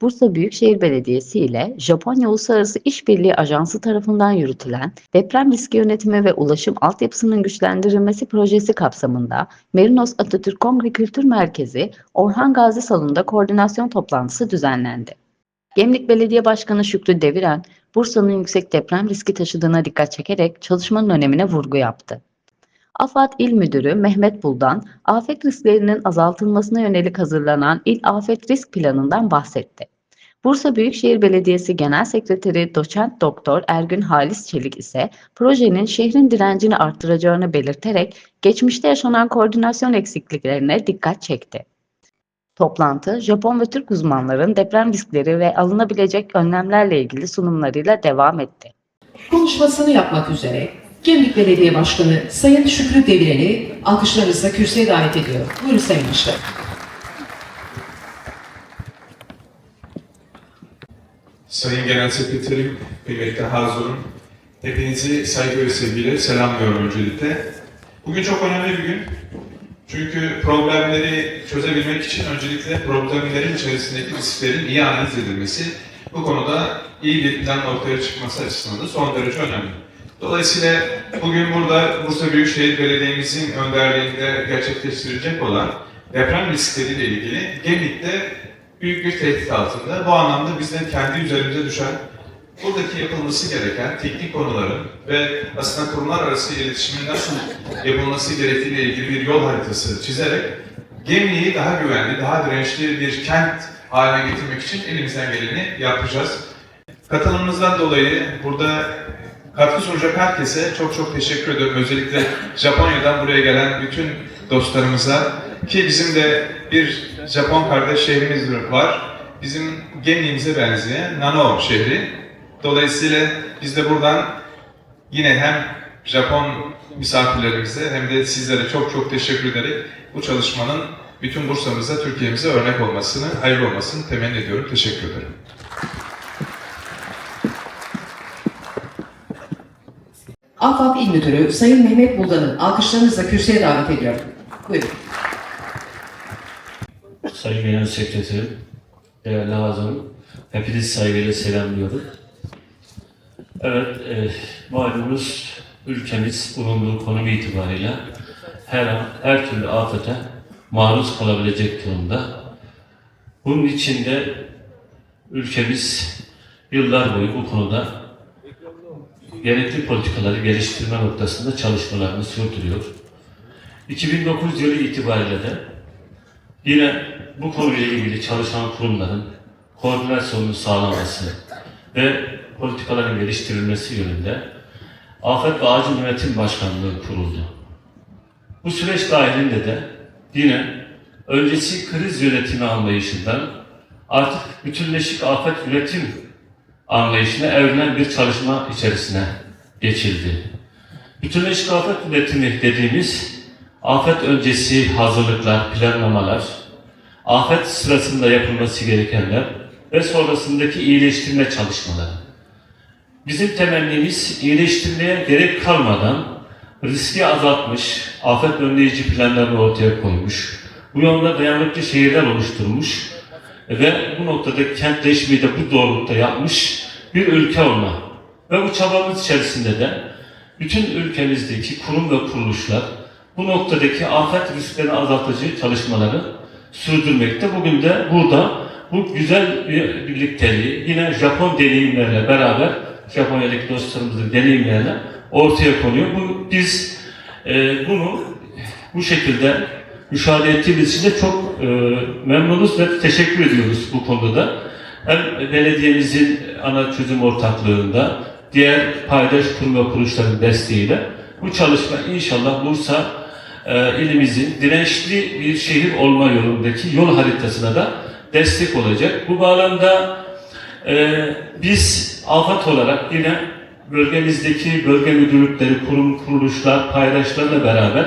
Bursa Büyükşehir Belediyesi ile Japonya Uluslararası İşbirliği Ajansı tarafından yürütülen deprem riski yönetimi ve ulaşım altyapısının güçlendirilmesi projesi kapsamında Merinos Atatürk Kongre Kültür Merkezi Orhan Gazi Salonu'nda koordinasyon toplantısı düzenlendi. Gemlik Belediye Başkanı Şükrü Deviren, Bursa'nın yüksek deprem riski taşıdığına dikkat çekerek çalışmanın önemine vurgu yaptı. AFAD İl Müdürü Mehmet Buldan, afet risklerinin azaltılmasına yönelik hazırlanan İl Afet Risk Planı'ndan bahsetti. Bursa Büyükşehir Belediyesi Genel Sekreteri Doçent Doktor Ergün Halis Çelik ise projenin şehrin direncini arttıracağını belirterek geçmişte yaşanan koordinasyon eksikliklerine dikkat çekti. Toplantı, Japon ve Türk uzmanların deprem riskleri ve alınabilecek önlemlerle ilgili sunumlarıyla devam etti. Konuşmasını yapmak üzere Gemlik Belediye Başkanı Sayın Şükrü Deviren'i alkışlarınızla kürsüye davet ediyorum. Buyurun Sayın Başkan. Sayın Genel Sekreterim, kıymetli Hazırım, hepinizi saygı ve sevgiyle selamlıyorum öncelikle. Bugün çok önemli bir gün. Çünkü problemleri çözebilmek için öncelikle problemlerin içerisindeki risklerin iyi analiz edilmesi, bu konuda iyi bir plan ortaya çıkması açısından da son derece önemli. Dolayısıyla bugün burada Bursa Büyükşehir Belediye'mizin önderliğinde gerçekleştirilecek olan deprem riskleriyle ilgili Gemlik'te büyük bir tehdit altında. Bu anlamda bizden kendi üzerimize düşen buradaki yapılması gereken teknik konuların ve aslında kurumlar arası iletişimin nasıl yapılması gerektiğiyle ilgili bir yol haritası çizerek Gemliği daha güvenli, daha dirençli bir kent haline getirmek için elimizden geleni yapacağız. Katılımınızdan dolayı burada katkı sunacak herkese çok çok teşekkür ediyorum. Özellikle Japonya'dan buraya gelen bütün dostlarımıza ki bizim de bir Japon kardeş şehrimiz var. Bizim Gemliğimize benzeyen Nano şehri. Dolayısıyla biz de buradan yine hem Japon misafirlerimize hem de sizlere çok çok teşekkür ederek bu çalışmanın bütün Bursa'mıza, Türkiye'mize örnek olmasını, hayırlı olmasını temenni ediyorum. Teşekkür ederim. AFAD İl Müdürü Sayın Mehmet Buldan'ı alkışlarınızla kürsüye davet ediyorum. Buyurun. Sayın Genel Sekreterim, değerli hazırım, hepinizi saygıyla selamlıyorum. Evet, e, malumunuz ülkemiz bulunduğu konum itibariyle her an, her türlü afete maruz kalabilecek durumda. Bunun için de ülkemiz yıllar boyu bu konuda gerekli politikaları geliştirme noktasında çalışmalarını sürdürüyor. 2009 yılı itibariyle de Yine bu konuyla ilgili çalışan kurumların koordinasyonunu sağlaması ve politikaların geliştirilmesi yönünde Afet ve Acil Yönetim Başkanlığı kuruldu. Bu süreç dahilinde de yine öncesi kriz yönetimi anlayışından artık bütünleşik afet yönetim anlayışına evrilen bir çalışma içerisine geçildi. Bütünleşik afet yönetimi dediğimiz afet öncesi hazırlıklar, planlamalar, afet sırasında yapılması gerekenler ve sonrasındaki iyileştirme çalışmaları. Bizim temennimiz iyileştirmeye gerek kalmadan riski azaltmış, afet önleyici planlarını ortaya koymuş, bu yolda dayanıklı şehirler oluşturmuş ve bu noktada kentleşmeyi de bu doğrultuda yapmış bir ülke olma. Ve bu çabamız içerisinde de bütün ülkemizdeki kurum ve kuruluşlar bu noktadaki afet risklerini azaltıcı çalışmaları sürdürmekte. Bugün de burada bu güzel bir birlikteliği yine Japon deneyimlerle beraber Japonya'daki dostlarımızın deneyimlerle ortaya konuyor. Bu, biz e, bunu bu şekilde müşahede ettiğimiz için de çok e, memnunuz ve teşekkür ediyoruz bu konuda da. Hem belediyemizin ana çözüm ortaklığında, diğer paydaş kurum ve kuruluşların desteğiyle bu çalışma inşallah Bursa e, ilimizin dirençli bir şehir olma yolundaki yol haritasına da destek olacak. Bu bağlamda e, biz afet olarak yine bölgemizdeki bölge müdürlükleri, kurum, kuruluşlar, paydaşlarla beraber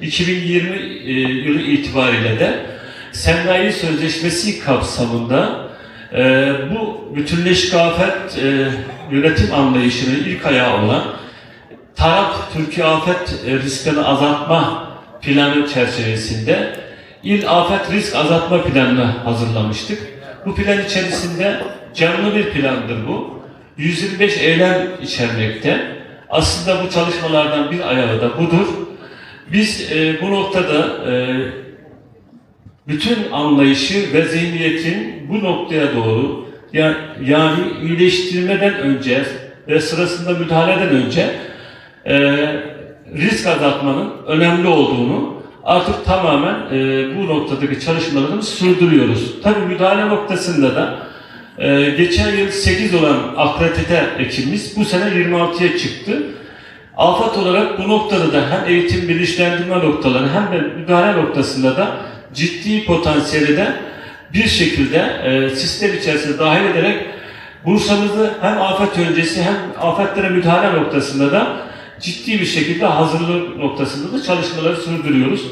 2020 e, yılı itibariyle de Sendai Sözleşmesi kapsamında e, bu bütünleşik afet e, yönetim anlayışının ilk ayağı olan TARAP Türkiye Afet Risklerini Azaltma Planı çerçevesinde İl Afet Risk Azaltma Planını hazırlamıştık. Bu plan içerisinde canlı bir plandır bu. 125 eylem içermekte. Aslında bu çalışmalardan bir ayağı da budur. Biz e, bu noktada e, bütün anlayışı ve zihniyetin bu noktaya doğru ya- yani iyileştirmeden önce ve sırasında müdahaleden önce e, risk azaltmanın önemli olduğunu artık tamamen e, bu noktadaki çalışmalarımızı sürdürüyoruz. Tabii müdahale noktasında da e, geçen yıl 8 olan akredite ekibimiz bu sene 26'ya çıktı. Afat olarak bu noktada da hem eğitim bilinçlendirme noktaları hem de müdahale noktasında da ciddi potansiyeli de bir şekilde e, sistem içerisine dahil ederek Bursa'mızı hem afet öncesi hem afetlere müdahale noktasında da ciddi bir şekilde hazırlık noktasında da çalışmaları sürdürüyoruz.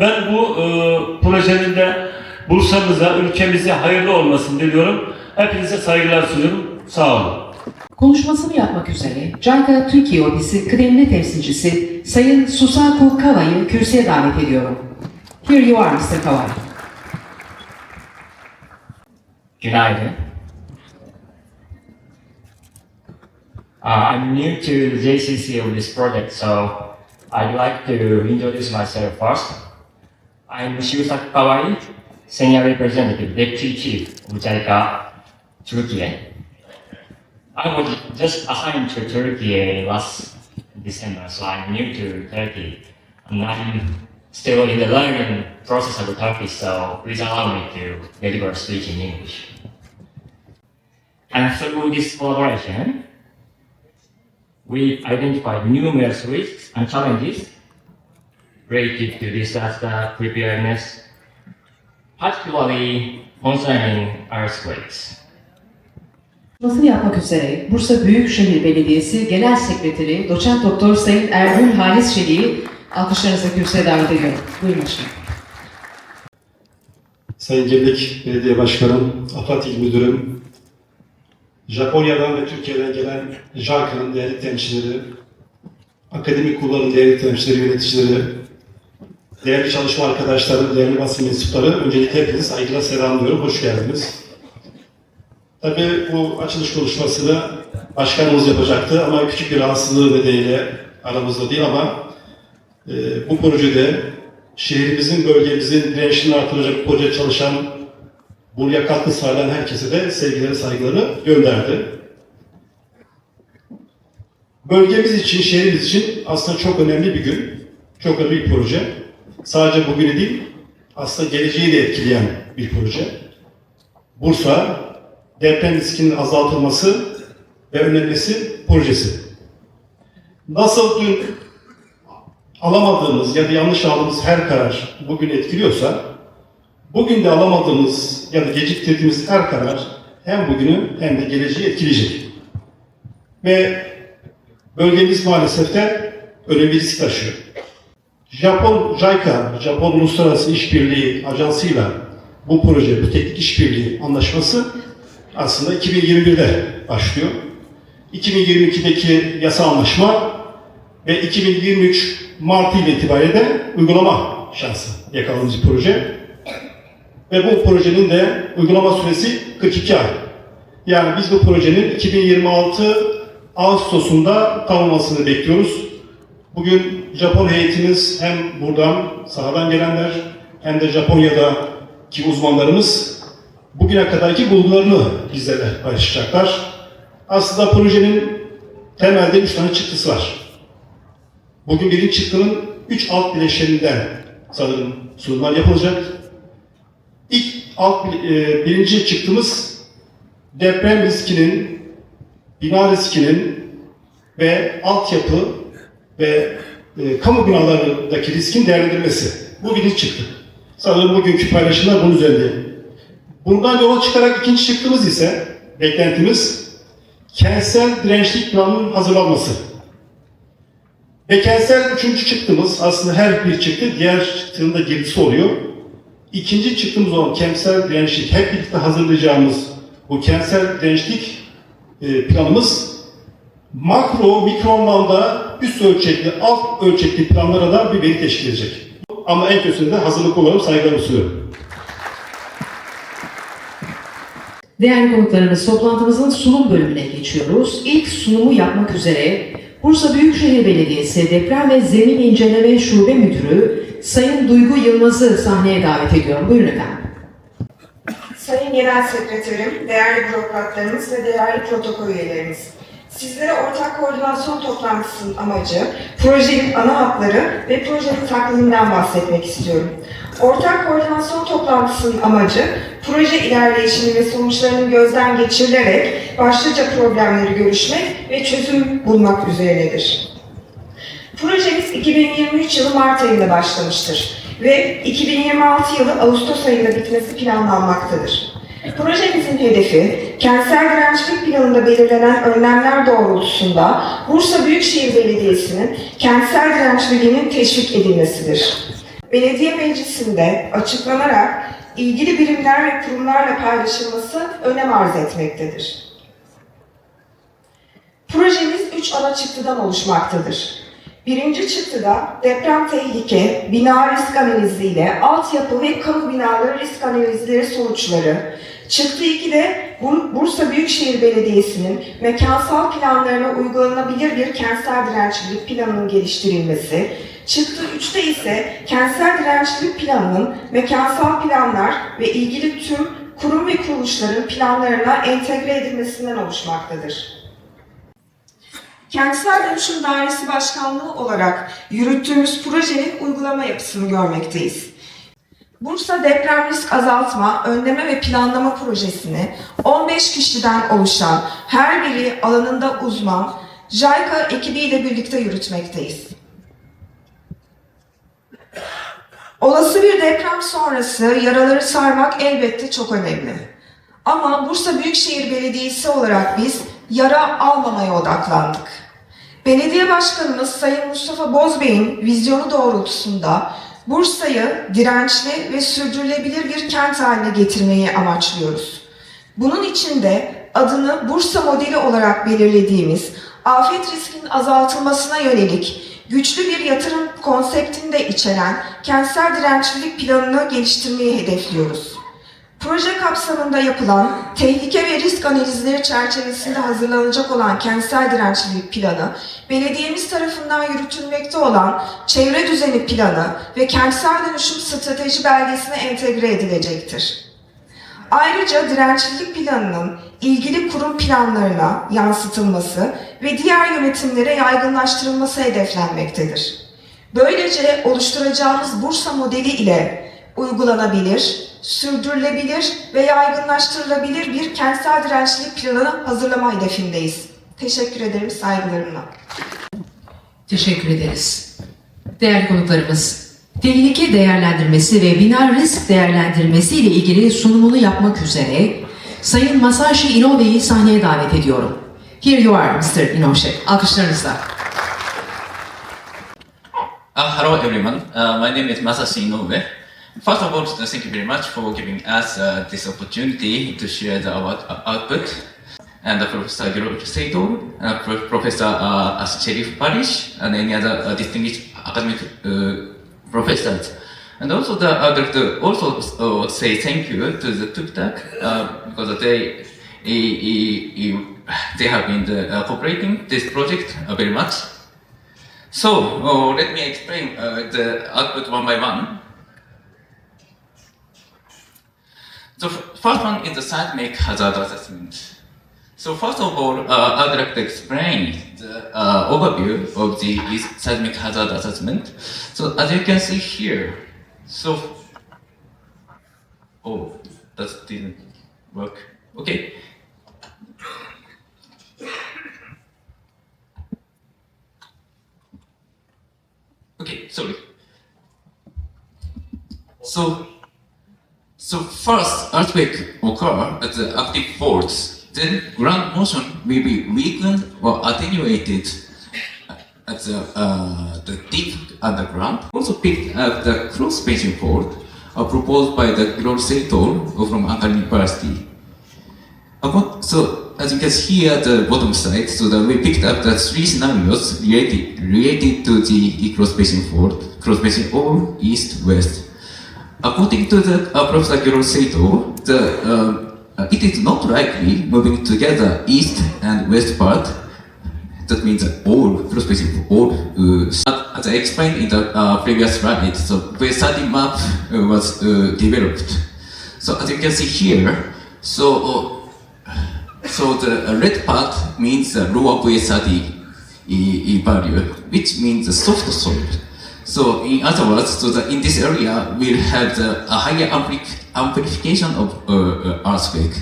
Ben bu e, projenin de Bursa'mıza, ülkemize hayırlı olmasını diliyorum. Hepinize saygılar sunuyorum. Sağ olun. Konuşmasını yapmak üzere JICA Türkiye Ofisi kıdemli temsilcisi Sayın Susaku Kawa'yı kürsüye davet ediyorum. Here you are Mr. Kawai. Günaydın. Uh, I'm new to the JCC of this project, so I'd like to introduce myself first. I'm Shiusaki Kawai, Senior Representative, Deputy Chief of JICA Turkey. I was just assigned to Turkey last December, so I'm new to Turkey. And I'm still in the learning process of the Turkish, so please allow me to deliver a speech in English. And through this collaboration, we identified numerous risks and challenges related to disaster preparedness, particularly concerning earthquakes. Konuşmasını yapmak üzere Bursa Büyükşehir Belediyesi Genel Sekreteri Doçent Doktor Sayın Ergün Halis Çelik'i alkışlarınızla kürsüye davet ediyorum. Buyurun başkanım. Sayın Gemlik Belediye Başkanım, AFAD İl Müdürüm, Japonya'dan ve Türkiye'den gelen JARCA'nın değerli temsilcileri, akademik kulların değerli temsilcileri, yöneticileri, değerli çalışma arkadaşlarım, değerli basın mensupları, öncelikle hepinizi saygıyla selamlıyorum. Hoş geldiniz. Tabii bu açılış konuşmasını başkanımız yapacaktı ama küçük bir rahatsızlığı nedeniyle aramızda değil ama e, bu projede şehrimizin, bölgemizin dirençini artıracak proje çalışan, buraya katkı sağlayan herkese de sevgileri, saygıları gönderdi. Bölgemiz için, şehrimiz için aslında çok önemli bir gün, çok önemli bir proje. Sadece bugünü değil, aslında geleceği de etkileyen bir proje. Bursa, deprem riskinin azaltılması ve önlenmesi projesi. Nasıl dün alamadığımız ya da yanlış aldığımız her karar bugün etkiliyorsa, bugün de alamadığımız ya da geciktirdiğimiz her karar hem bugünü hem de geleceği etkileyecek. Ve bölgemiz maalesef de önemli risk taşıyor. Japon JICA, Japon Uluslararası İşbirliği Ajansı'yla bu proje, bu teknik işbirliği anlaşması aslında 2021'de başlıyor. 2022'deki yasa anlaşma ve 2023 Mart ile itibariyle de uygulama şansı yakaladığımız proje. Ve bu projenin de uygulama süresi 42 ay. Yani biz bu projenin 2026 Ağustos'unda tamamlamasını bekliyoruz. Bugün Japon heyetimiz hem buradan sahadan gelenler hem de Japonya'daki uzmanlarımız bugüne kadarki bulgularını bizlerle paylaşacaklar. Aslında projenin temelde üç tane çıktısı var. Bugün birinci çıktının üç alt bileşeninden sanırım sunumlar yapılacak. İlk alt e, birinci çıktımız deprem riskinin, bina riskinin ve altyapı ve e, kamu binalarındaki riskin değerlendirilmesi. Bu birinci çıktı. Sanırım bugünkü paylaşımlar bunun üzerinde. Bundan yola çıkarak ikinci çıktığımız ise beklentimiz kentsel dirençlik planının hazırlanması. Ve kentsel üçüncü çıktığımız aslında her bir çıktı diğer çıktığının da girdisi oluyor. İkinci çıktığımız olan kentsel dirençlik hep birlikte hazırlayacağımız bu kentsel dirençlik e, planımız makro, mikro anlamda üst ölçekli, alt ölçekli planlara da bir veri teşkil edecek. Ama en kötüsünde hazırlık olarak saygılarımı sunuyorum. Değerli konuklarımız, toplantımızın sunum bölümüne geçiyoruz. İlk sunumu yapmak üzere Bursa Büyükşehir Belediyesi Deprem ve Zemin İnceleme Şube Müdürü Sayın Duygu Yılmaz'ı sahneye davet ediyorum. Buyurun efendim. Sayın Genel Sekreterim, değerli bürokratlarımız ve değerli protokol üyelerimiz. Sizlere ortak koordinasyon toplantısının amacı, projenin ana hatları ve projenin takviminden bahsetmek istiyorum. Ortak koordinasyon toplantısının amacı, proje ilerleyişini ve sonuçlarının gözden geçirilerek başlıca problemleri görüşmek ve çözüm bulmak üzerinedir. Projemiz 2023 yılı Mart ayında başlamıştır ve 2026 yılı Ağustos ayında bitmesi planlanmaktadır. Projemizin hedefi, kentsel dirençlik planında belirlenen önlemler doğrultusunda Bursa Büyükşehir Belediyesi'nin kentsel dirençliliğinin teşvik edilmesidir. Belediye meclisinde açıklanarak ilgili birimler ve kurumlarla paylaşılması önem arz etmektedir. Projemiz üç ana çıktıdan oluşmaktadır. Birinci çıktıda deprem tehlike, bina risk analizi ile altyapı ve kamu binaları risk analizleri sonuçları. Çıktı 2'de Bur- Bursa Büyükşehir Belediyesi'nin mekansal planlarına uygulanabilir bir kentsel dirençlilik planının geliştirilmesi. Çıktı 3'te ise kentsel dirençlilik planının mekansal planlar ve ilgili tüm kurum ve kuruluşların planlarına entegre edilmesinden oluşmaktadır. Kentsel Dönüşüm Dairesi Başkanlığı olarak yürüttüğümüz projenin uygulama yapısını görmekteyiz. Bursa Deprem Risk Azaltma, Önleme ve Planlama Projesi'ni 15 kişiden oluşan her biri alanında uzman JICA ekibiyle birlikte yürütmekteyiz. Olası bir deprem sonrası yaraları sarmak elbette çok önemli. Ama Bursa Büyükşehir Belediyesi olarak biz yara almamaya odaklandık. Belediye Başkanımız Sayın Mustafa Bozbey'in vizyonu doğrultusunda Bursa'yı dirençli ve sürdürülebilir bir kent haline getirmeyi amaçlıyoruz. Bunun için de adını Bursa modeli olarak belirlediğimiz afet riskinin azaltılmasına yönelik güçlü bir yatırım konseptini de içeren kentsel dirençlilik planını geliştirmeyi hedefliyoruz. Proje kapsamında yapılan tehlike ve risk analizleri çerçevesinde hazırlanacak olan kentsel dirençlilik planı, belediyemiz tarafından yürütülmekte olan çevre düzeni planı ve kentsel dönüşüm strateji belgesine entegre edilecektir. Ayrıca dirençlilik planının ilgili kurum planlarına yansıtılması ve diğer yönetimlere yaygınlaştırılması hedeflenmektedir. Böylece oluşturacağımız Bursa modeli ile uygulanabilir, sürdürülebilir ve yaygınlaştırılabilir bir kentsel dirençlilik planı hazırlama hedefindeyiz. Teşekkür ederim saygılarımla. Teşekkür ederiz. Değerli konuklarımız, tehlike değerlendirmesi ve bina risk değerlendirmesi ile ilgili sunumunu yapmak üzere Sayın Masashi Inobe'yi sahneye davet ediyorum. Here you are Mr. Inoue. Alkışlarınızla. Uh, hello everyone, uh, my name is Masashi Inoue. First of all, uh, thank you very much for giving us uh, this opportunity to share the, our uh, output. And uh, Professor Giro Seito, uh, Pro- Professor uh, Parish, and any other uh, distinguished academic uh, professors. And also, the, I'd like to also uh, say thank you to the TukTak uh, because they, they have been uh, cooperating this project uh, very much. So, uh, let me explain uh, the output one by one. The first one is the seismic hazard assessment. So first of all, uh, I'd like to explain the uh, overview of the seismic hazard assessment. So as you can see here, so oh, that didn't work. Okay. Okay, sorry. So, so first earthquake occur at the active faults. Then ground motion will be weakened or attenuated at the, uh, the deep underground. Also picked up the cross spacing fault uh, proposed by the Grossetor from Ankara University. So as you can see at the bottom side, so that we picked up the three scenarios related related to the cross spacing fault, cross spacing or east west. According to the uh, Professor Grosseto, the uh, it is not likely moving together east and west part. That means all perspective, all. Uh, as I explained in the uh, previous slide, so the study map uh, was uh, developed. So as you can see here, so uh, so the uh, red part means the lower VSRD value, which means the soft soil. So in other words, so in this area we'll have the, a higher ampli- amplification of uh, uh, earthquake.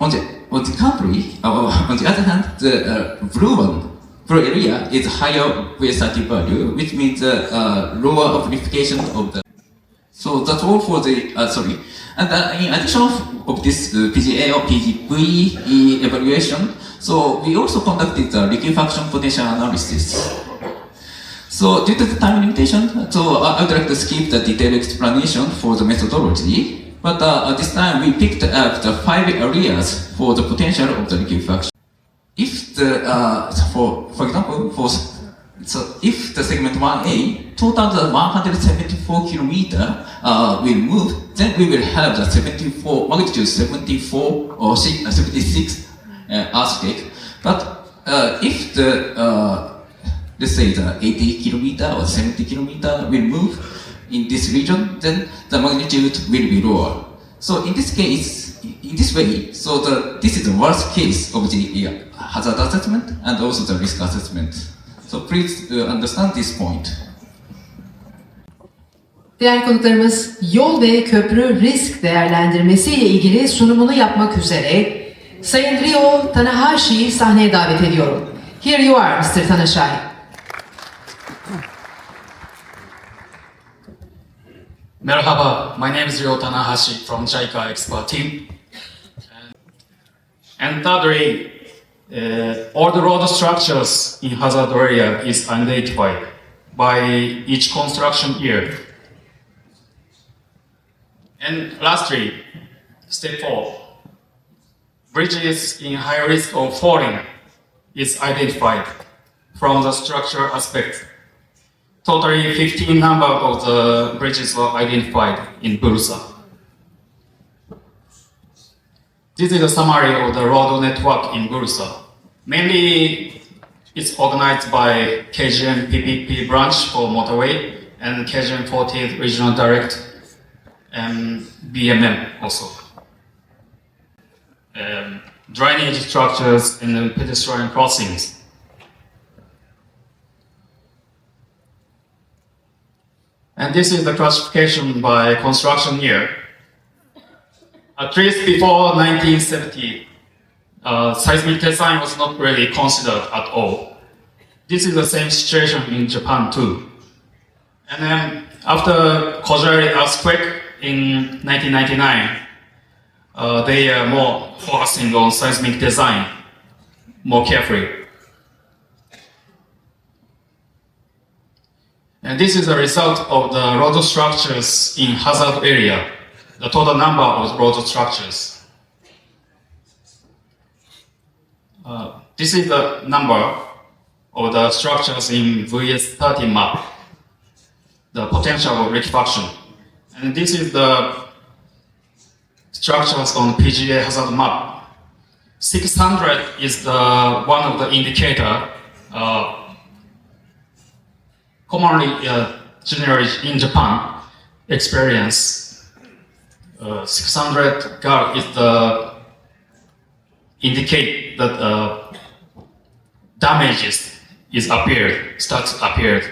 On the on the contrary, uh, on the other hand, the uh, blue one, blue area is higher VSRT value, which means the uh, lower amplification of the. So that's all for the uh, sorry. And uh, in addition of, of this uh, PGA or PGV evaluation, so we also conducted the liquefaction potential analysis. So due to the time limitation, so uh, I would like to skip the detailed explanation for the methodology. But uh, at this time, we picked up the five areas for the potential of the liquefaction. If the, uh, for, for example, for, so if the segment 1A, total the 174 kilometer uh, will move, then we will have the 74, magnitude 74 or uh, 76 uh, earthquake. But uh, if the, uh, let's say the 80 kilometer or 70 kilometer will move in this region, then the magnitude will be lower. So in this case, in this way, so the, this is the worst case of the uh, hazard assessment and also the risk assessment. So please uh, understand this point. Değerli konuklarımız yol ve köprü risk değerlendirmesi ile ilgili sunumunu yapmak üzere Sayın Ryo Tanahashi'yi sahneye davet ediyorum. Here you are Mr. Tanahashi. Merhaba, my name is Ryo Tanahashi from JICA expert team. And thirdly, uh, all the road structures in hazard area is identified by each construction year. And lastly, step four, bridges in high risk of falling is identified from the structural aspect. Totally 15 number of the bridges were identified in Bursa. This is a summary of the road network in Bursa. Mainly, it's organized by KGM PPP branch for motorway and KGM 40 regional direct and BMM also. Um, drainage structures and pedestrian crossings. And this is the classification by construction year. At least before 1970, uh, seismic design was not really considered at all. This is the same situation in Japan too. And then after Kojari earthquake in 1999, uh, they are more focusing on seismic design more carefully. And this is a result of the road structures in hazard area, the total number of road structures. Uh, this is the number of the structures in VS30 map, the potential of liquefaction. And this is the structures on PGA hazard map. 600 is the one of the indicator uh, commonly uh, generally in Japan experience uh, 600 gar is the indicate that uh, damages is appeared starts appeared